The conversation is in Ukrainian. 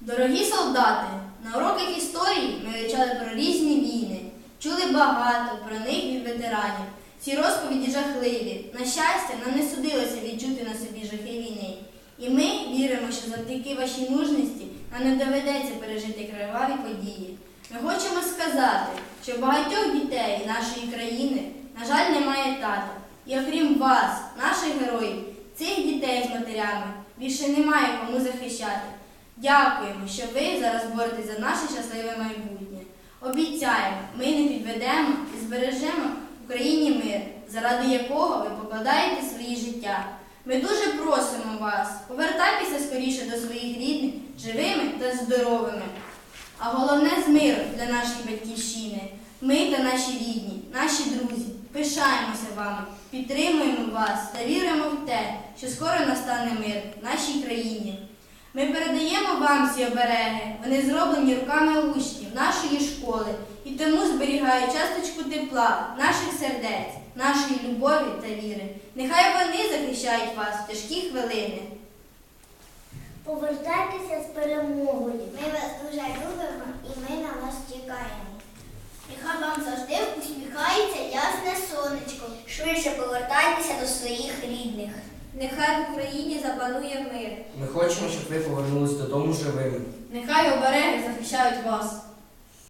Дорогі солдати, на уроках історії ми вивчали про різні війни, чули багато про них від ветеранів. Ці розповіді жахливі. На щастя, нам не судилося відчути на собі жахи війни. І ми віримо, що завдяки вашій мужності нам не доведеться пережити криваві події. Ми хочемо сказати, що багатьох дітей нашої країни, на жаль, немає тата. І окрім вас, наших героїв, цих дітей з матерями більше немає кому захищати. Дякуємо, що ви зараз боретесь за наше щасливе майбутнє. Обіцяємо, ми не підведемо і збережемо Україні мир, заради якого ви покладаєте свої життя. Ми дуже просимо вас, повертайтеся скоріше до своїх рідних, живими та здоровими. А головне з миром для нашої батьківщини. Ми та наші рідні, наші друзі, пишаємося вами, підтримуємо вас та віримо в те, що скоро настане мир в нашій країні. Ми передаємо вам ці обереги. Вони зроблені руками учнів нашої школи і тому зберігають часточку тепла наших сердець, нашої любові та віри. Нехай вони захищають вас в тяжкі хвилини. Повертайтеся з перемогою. Ми вас дуже любимо і ми на вас чекаємо. Нехай вам завжди усміхається ясне сонечко. Швидше повертайтеся до своїх. Нехай в Україні запанує мир. Ми хочемо, щоб ви повернулись додому живими. Нехай обереги захищають вас.